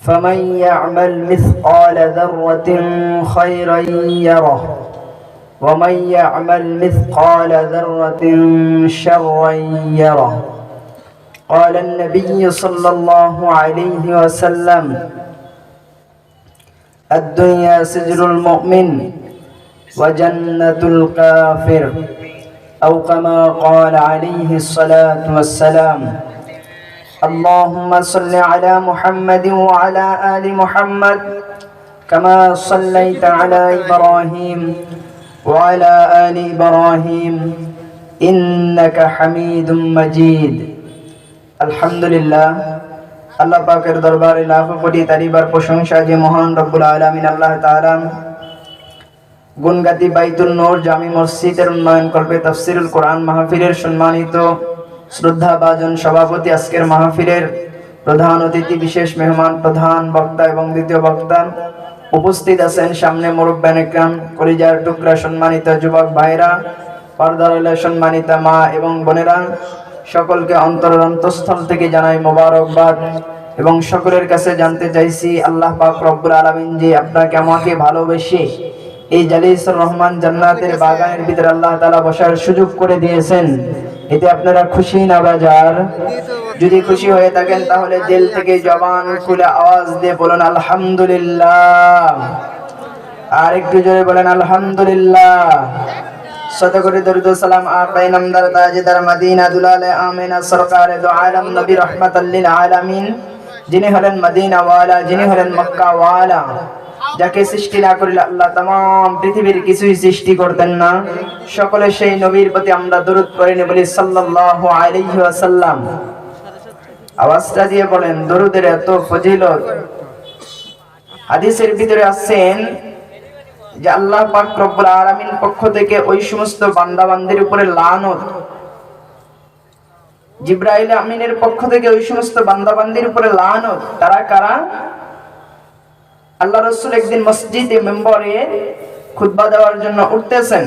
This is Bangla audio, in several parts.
فمن يعمل مثقال ذرة خيرا يره ومن يعمل مثقال ذرة شرا يره. قال النبي صلى الله عليه وسلم الدنيا سجن المؤمن وجنة الكافر أو كما قال عليه الصلاة والسلام اللهم صل على محمد وعلى آل محمد كما صليت على إبراهيم وعلى آل إبراهيم إنك حميد مجيد الحمد لله আল্লাহ পাকের দরবারে লাখো কোটি তারিবার প্রশংসা যে মহান রব্বুল আলামিন আল্লাহ তাআলা গুনগাতি বাইতুল নূর জামি মসজিদের উন্নয়ন কল্পে তাফসিরুল কোরআন মাহফিলের সম্মানিত শ্রদ্ধা বাজন সভাপতি আজকের মাহফিলের প্রধান অতিথি, বিশেষ মেহমান, প্রধান বক্তা এবং দ্বিতীয় বক্তা উপস্থিত আছেন সামনে মুরব্বান কলিজার টুকরা সম্মানিত যুবক ভাইরা পর্দার সম্মানিতা মা এবং বোনেরা, সকলকে অন্তরের অন্তঃস্থল থেকে জানাই মোবারকবাদ এবং সকলের কাছে জানতে চাইছি, আল্লাহ পাক রব্বুল আলামিন যে আপনাকে আমাকে ভালোবেসে এই জালিসুর রহমান জান্নাতের বাগানের ভিতরে আল্লাহ তাআলা বসার সুযোগ করে দিয়েছেন। এতে আপনারা খুশি না বাজার, যদি খুশি হয়ে থাকেন, তাহলে দিল থেকে জবান খুলে আওয়াজ দিয়ে বলুন, আলহামদুলিল্লাহ। আর একটু জোরে বলেন, আলহামদুলিল্লাহ। নামদার আমিনা যিনি হলেন মদিনা যিনি হলেন মক্কা ওয়ালা। যাকে সৃষ্টি না করিলে আল্লাহ তাম পৃথিবীর কিছুই সৃষ্টি করতেন না। সকলে সেই নবীর প্রতি আমরা দরুদ করে নি বলি সাল্লাল্লাহু আলাইহি আওয়াজটা দিয়ে বলেন, দরুদের এত ফজিলত। হাদিসের ভিতরে আছেন যে আল্লাহ পাক রব্বুল আলামিন পক্ষ থেকে ওই সমস্ত বান্দাবান্দির উপরে লানত। জিব্রাইল আমিনের পক্ষ থেকে ওই সমস্ত বান্দাবান্দির উপরে লানত। তারা কারা? আল্লাহ রসুল একদিন মসজিদে মেম্বরে খুতবা দেওয়ার জন্য উঠতেছেন।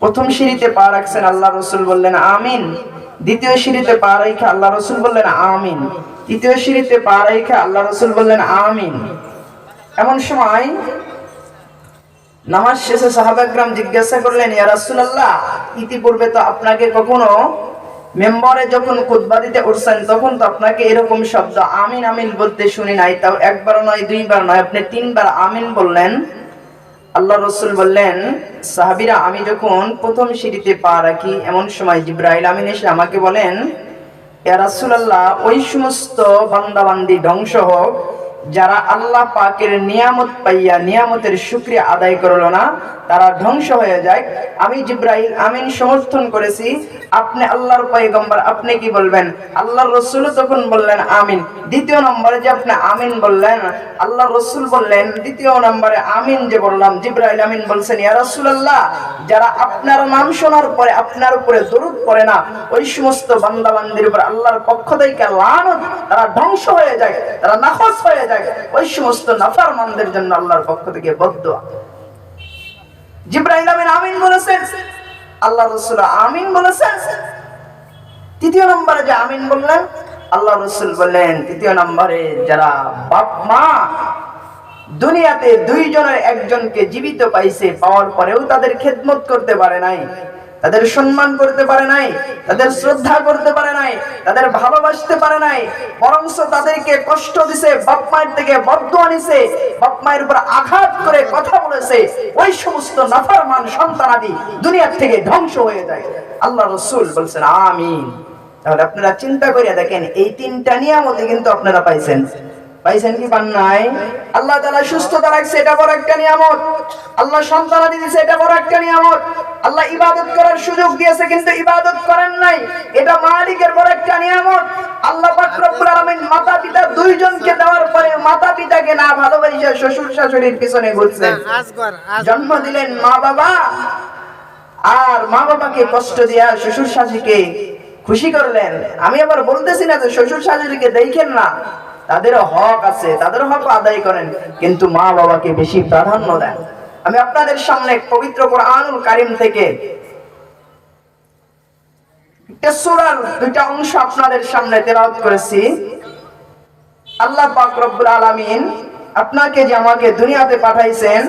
প্রথম সিঁড়িতে পা রাখছেন আল্লাহ রসুল বললেন, আমিন। দ্বিতীয় সিঁড়িতে পা রেখে আল্লাহ রসুল বললেন, আমিন। তৃতীয় সিঁড়িতে পা রেখে আল্লাহ রসুল বললেন, আমিন। এমন সময় নামাজ শেষে সাহাবাগ্রাম জিজ্ঞাসা করলেন, ইয়া রাসূলুল্লাহ, ইতিপূর্বে তো আপনাকে কখনো মেম্বারে যখন খুতবা দিতে উঠছেন, তখন তো আপনাকে এরকম শব্দ আমিন আমিন বলতে শুনি নাই, তাও একবার নয়, দুইবার নয়, আপনি তিনবার আমিন বললেন। আল্লাহ রসুল বললেন, সাহাবিরা, আমি যখন প্রথম সিঁড়িতে পা রাখি, এমন সময় জিব্রাইল আমিন এসে আমাকে বলেন, ইয়া রাসূলুল্লাহ, ওই সমস্ত বান্দাবান্দি ধ্বংস হোক যারা আল্লাহ পাকের নিয়ামত পাইয়া নিয়ামতের শুক্রিয়া আদায় করল না, তারা ধ্বংস হয়ে যায়। আমি জিব্রাহিল আমিন সমর্থন করেছি। আপনি আল্লাহর পয়গম্বর, আপনি কি বলবেন? আল্লাহর রসুল তখন বললেন, আমিন। দ্বিতীয় নম্বরে যে আপনি আমিন বললেন আল্লাহ রসুল বললেন, দ্বিতীয় নম্বরে আমিন যে বললাম জিব্রাহিল আমিন বলছেন, ইয়া রাসূলুল্লাহ, যারা আপনার নাম শোনার পরে আপনার উপরে দরুদ পড়ে না, ওই সমস্ত বান্দাবান্দির উপর আল্লাহর পক্ষ থেকে লানত, তারা ধ্বংস হয়ে যায়, তারা নাফস হয়ে যায়। ওই সমস্ত নাফারমানদের জন্য আল্লাহর পক্ষ থেকে জিব্রাহিম আমিন বলেছেন, আল্লাহ রসুল আমিন বলেছেন। তৃতীয় নম্বরে যে আমিন বললেন, আল্লাহ রসুল বললেন, তৃতীয় নম্বরে যারা বাপ মা দুনিয়াতে দুইজনের একজনকে জীবিত পাইছে, পাওয়ার পরেও তাদের খেদমত করতে পারে নাই। তাদের সম্মান করতে পারে নাই, তাদের শ্রদ্ধা করতে পারে নাই, তাদের ভালোবাসতে পারে নাই, বরংস তাদেরকে কষ্ট দিছে, বাপ মায়ের থেকে বদ্ধ আনিছে বাপ মায়ের উপর আঘাত করে কথা বলেছে, ওই সমস্ত নাফারমান সন্তানাদি দুনিয়ার থেকে ধ্বংস হয়ে যায়। আল্লাহ রসুল বলছেন, আমিন। তাহলে আপনারা চিন্তা করিয়া দেখেন, এই তিনটা নিয়ামতে কিন্তু আপনারা পাইছেন। পাইছেন কি পান নাই? আল্লাহ তাআলা সুস্থতা রাখছে এটা বড় একটা নিয়ামত। আল্লাহ সন্তানাদি দিয়েছে এটা বড় একটা নিয়ামত। আল্লাহ ইবাদত করার সুযোগ দিয়েছে কিন্তু ইবাদত করেন নাই। এটা মালিকের বড় একটা নিয়ামত। আল্লাহ পাক রব্বুল আলামিন মাতা পিতা দুইজনকে দেওয়ার পরে মাতা পিতাকে না ভালোবাসে শ্বশুর শাশুড়ির পিছনে ঘুরছেন। জন্ম দিলেন মা বাবা আর মা বাবাকে কষ্ট দিয়া শ্বশুর শাশুড়িকে খুশি করলেন। আমি আবার বলতেছি না যে শ্বশুর শাশুড়িকে দেখেন না। তাদেরও হক আছে তাদের হক আদায় করেন, কিন্তু মা বাবাকে বেশি প্রাধান্য দেন। আমি আপনাদের সামনে পবিত্র কোরআনুল কারিম থেকে আল্লাহ আপনাকে যে আমাকে দুনিয়াতে পাঠাইছেন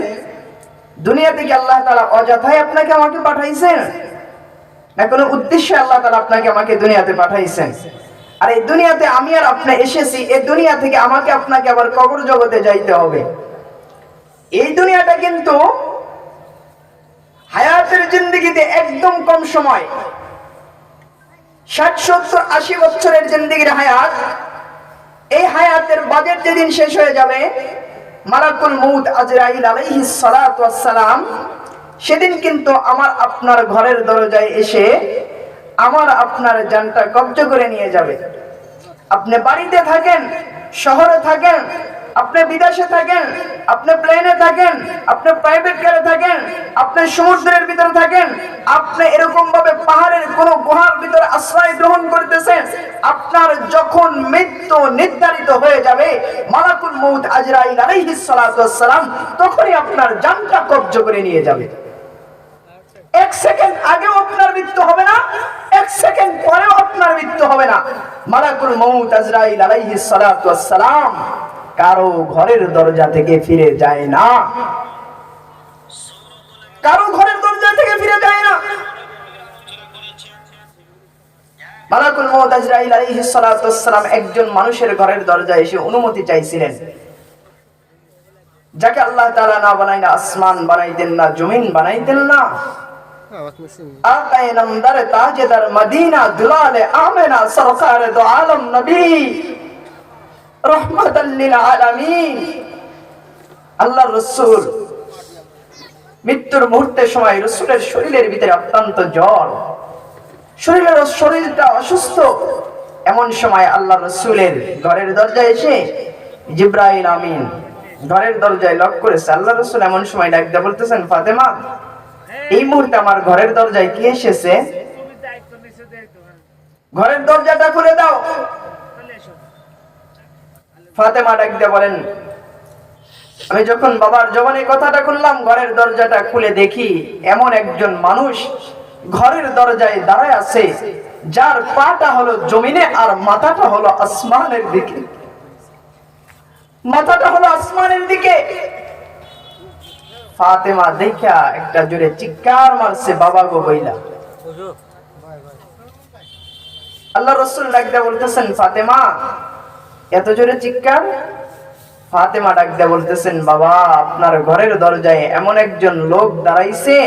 দুনিয়া থেকে আল্লাহ আপনাকে আমাকে পাঠাইছেন? উদ্দেশ্যে আল্লাহ আপনাকে আমাকে দুনিয়াতে পাঠাইছেন? আর এই দুনিয়াতে আমি আর আপনি এসেছি এই দুনিয়া থেকে আমাকে আপনাকে আবার কবর জগতে যাইতে হবে। এই দুনিয়াটা কিন্তু হায়াতের জিন্দগিতে একদম কম সময়। ষাট, সত্তর, আশি বছরের জিন্দগির হায়াত। এই হায়াতের বাজেট যেদিন শেষ হয়ে যাবে, মালাকুল মৌত আজরাইল ওয়াস সালাম সেদিন কিন্তু আমার আপনার ঘরের দরজায় এসে আমার আপনার জানটা কব্জ করে নিয়ে যাবে। আপনি বাড়িতে থাকেন, শহরে থাকেন, আপনি বিদেশে থাকেন, আপনি প্লেনে থাকেন, আপনি প্রাইভেট কারে থাকেন, আপনি সমুদ্রের ভিতরে থাকেন, আপনি এরকম ভাবে পাহাড়ের কোন গুহার ভিতরে আশ্রয় গ্রহণ করতেছেন, আপনার যখন মৃত্যু নির্ধারিত হয়ে যাবে, মালাকুল মউত আজরাইল আলাইহিস সালাম, তখনই আপনার জানটা কব্জ করে নিয়ে যাবে। এক সেকেন্ড আগেও আপনার মৃত্যু হবে না, এক সেকেন্ড পরেও আপনার মৃত্যু হবে না। মালাকুল মউত আজরাইল আলাইহিস সালাতু ওয়াস সালাম কারও ঘরের দরজা থেকে ফিরে যায় না। কারও ঘরের দরজা থেকে ফিরে যায় না। মালাকুল মউত আজরাইল আলাইহিস সালাতু ওয়াস সালাম একজন মানুষের ঘরের দরজায় এসে অনুমতি চাইছিলেন। যাকে আল্লাহ তাআলা না বানাইনা আসমান বানাইতেন না, জমিন বানাইতেন না। হ্যাঁ, মৃত্যুর মুহূর্তের সময় রসুলের শরীরের ভিতরে অত্যন্ত জ্বর। শরীরের শরীরটা অসুস্থ। এমন সময় আল্লাহ রসুলের ঘরের দরজায় এসে জিব্রাহিল আমিন ঘরের দরজায় লক করেছে। আল্লাহ রসুল এমন সময় ডাকতে বলতেছেন, ফাতেমা এই মুহূর্তে আমার ঘরের দরজায় কি এসেছে? ঘরের দরজাটা খুলে দাও। ফাতেমা ডাক দিয়ে বলেন, আমি যখন বাবার জবানে কথাটা খুললাম, ঘরের দরজাটা খুলে দেখি এমন একজন মানুষ ঘরের দরজায় দাঁড়ায় আছে, যার পাটা হলো জমিনে আর মাথাটা হলো আসমানের দিকে। মাথাটা হলো আসমানের দিকে। ফাতেমা দেখা একটা জোরে চিৎকার মারছে বাবা গো বইলা। আল্লাহ রসুল ডাকদা বলতেছেন ফাতেমা এত জোরে চিৎকার? ফাতেমা ডাকদা বলতেছেন বাবা আপনার ঘরের দরজায় এমন একজন লোক দাঁড়াইছে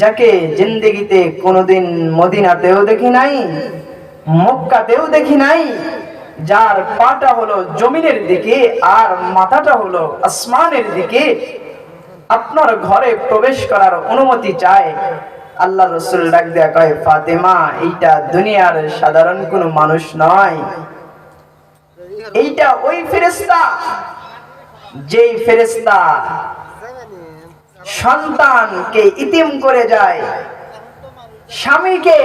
যাকে জিন্দেগিতে কোনোদিন মদিনাতেও দেখি নাই মক্কাতেও দেখি নাই যার পাটা হলো জমিনের দিকে আর মাথাটা হলো আসমানের দিকে আপনার ঘরে প্রবেশ করার অনুমতি চায়। আল্লাহ রসুল ডাক দেয়া কয়, ফাতেমা, এইটা দুনিয়ার সাধারণ কোনো মানুষ নয়। এইটা ওই ফেরেস্তা যেই ফেরেস্তা সন্তানকে ইতিম করে যায়, স্বামীকে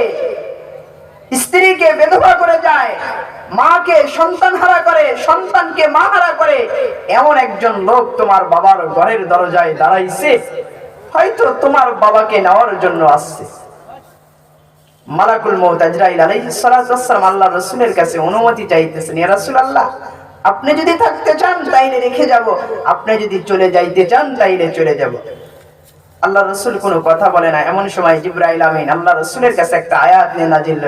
স্ত্রীকে বেধবা করে যায়, মাকে সন্তান হারা করে, সন্তানকে মা হারা করে, এমন একজন লোক তোমার বাবার ঘরের দরজায় দাঁড়াইছে, হয়তো তোমার বাবাকে নেওয়ার জন্য আসছে। মালাকুল আল্লাহ রাসূলের কাছে অনুমতি চাইতেছেন, ইয়া আপনি যদি থাকতে চান, তাইলে রেখে যাব। আপনি যদি চলে যাইতে চান, তাইলে চলে যাব। আল্লাহ রসুল কোনো কথা বলে না। এমন সময় জিব্রাইল আমিন আল্লাহ রসুলের কাছে একটা আয়াত নিয়ে নাজিল।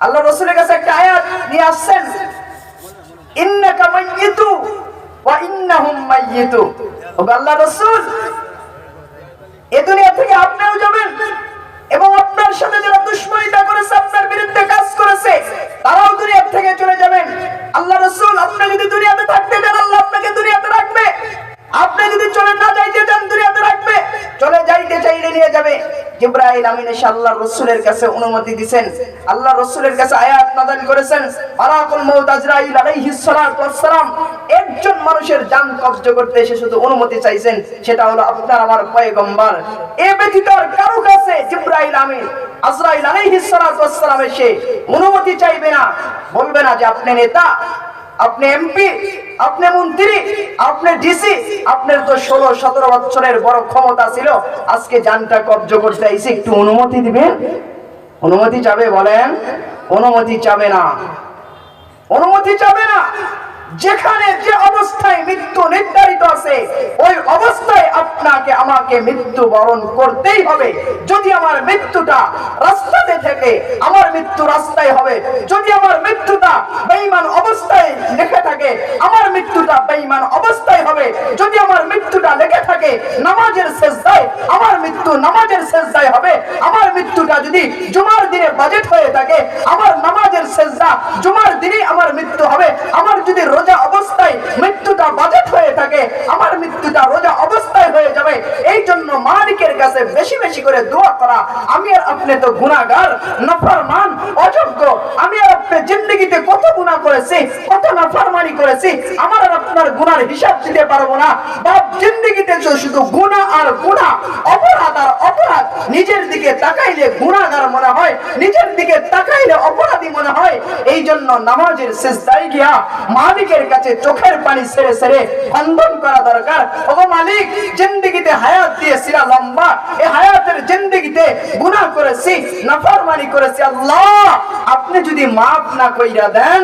আল্লাহ রসুলের কাছে একটা আয়াত নিয়ে আসছেন। ইন্নাকা মাইয়িতু ওয়া ইন্নাহুম মাইয়িতু। ও আল্লাহ এ দুনিয়া থেকে আপনিও যাবেন এবং আপনার সাথে যারা দুশ্মনিতা করেছে, আপনার বিরুদ্ধে কাজ করেছে, তারাও দুনিয়া থেকে চলে যাবেন। আল্লাহ রসুল আপনি যদি দুনিয়াতে থাকতে চান আল্লাহ আপনাকে দুনিয়াতে রাখবে আপনি যদি চলে না যাইতে চান দুনিয়াতে রাখবে চলে যাইতে চাইলে নিয়ে যাবে জিব্রাইল আমিন এসে আল্লাহ রসুলের কাছে অনুমতি দিবেন আল্লাহ রসুলের কাছে আয়াত নাযিল করেছেন মালাকুল মউত আজরাইল আলাইহিস সালাতু ওয়াস সালাম একজন মানুষের জান কবজ করতে এসে শুধু অনুমতি চাইছেন, সেটা হলো আপনার আমার পয়গম্বর। এ ব্যতীত কারও কাছে জিব্রাইল আমিন আজরাইল আলাইহিস সালাতু ওয়াস সালাম এসে অনুমতি চাইবে না। বলবে না যে আপনি নেতা আপনি এমপি আপনি মন্ত্রী, আপনি ডিসি আপনার তো ষোলো, সতেরো বছরের বড় ক্ষমতা ছিল। আজকে যানটা কব্জ করতে আইসি, একটু অনুমতি দিবেন? অনুমতি চাবে বলেন? অনুমতি চাবে না। অনুমতি চাবে না। যেখানে যে অবস্থায় মৃত্যু নির্ধারিত আছে, ওই অবস্থায় আপনাকে, আমাকে মৃত্যু বরণ করতেই হবে। যদি আমার মৃত্যুটা রাস্তাতে থেকে, আমার মৃত্যু রাস্তায় হবে। যদি আমার মৃত্যুটা বেঈমান অবস্থায় লেখে থাকে, আমার মৃত্যুটা বেঈমান অবস্থায় হবে। যদি আমার মৃত্যুটা লেগে থাকে, নামাজের শেষদায় আমার মৃত্যু নামাজের শেষদায় হবে। আমার মৃত্যুটা যদি জুমার দিনে বাজেট হয়ে থাকে আমার নামাজের শেষদা জুমার দিনেই আমার মৃত্যু হবে আমার যদি রোজা অবস্থায় মৃত্যুটা বাজেট হয়ে থাকে আমার মৃত্যুটা রোজা অবস্থায় হয়ে যাবে এই জন্য মালিকের কাছে বেশি বেশি করে দোয়া করা। আমি আর আপনি তো গুণাগার নফরমান, অযোগ্য। আমি আর আপনি জিন্দগিতে করেছি কত নফরমানি করেছি, আমার আর আপনার গুনার হিসাব দিতে পারব না। বাপ জিন্দগিতে শুধু গুনাহ আর গুনাহ, অপরাধ আর অপরাধ নিজের দিকে তাকাইলে গুনাহগার মনে হয়, নিজের দিকে তাকাইলে অপরাধী মনে হয়। এই জন্য নামাজের শেষদায় গিয়া মালিকের কাছে চোখের পানি ছেড়ে ছেড়ে খন্দন করা দরকার। ওগো মালিক, জিন্দগিতে হায়াত দিয়েছিলা লম্বা। এই হায়াতের জিন্দগিতে গুনাহ করেছি, নাফরমানি করেছি আল্লাহ। আপনি যদি মাফ না কইরা দেন,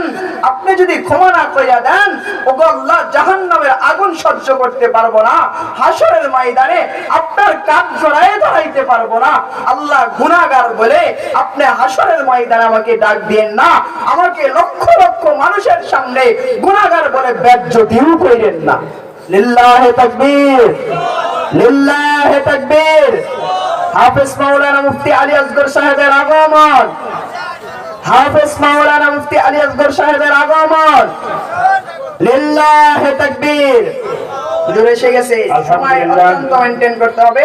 আপনি যদি ক্ষমা না কইরা দেন, ওগো আল্লাহ জাহান্নামের আগুন সহ্য করতে পারব না হাসরের ময়দানে আপনার কাজ জড়ায় ধরাইতে পারব না। আল্লাহ গুনাহগার বলে, আপনি হাসরের ময়দানে আমাকে ডাক দিয়েন না, আমাকে লক্ষ লক্ষ মানুষের সামনে গুনাহগার বলে বেজ্জতিও কইরেন না। লিল্লাহে তাকবীর লিল্লাহে তাকবীর। হাফেজ মাওলানা মুফতি আলী আসগর সাহেবের আগমন। হাফেজ মাওলানা মুফতি আলী আসগর সাহেবের আগমন। লিল্লাহে তাকবীর। দূরে এসে গেছে। সময়। অত্যন্ত মেনটেন করতে হবে।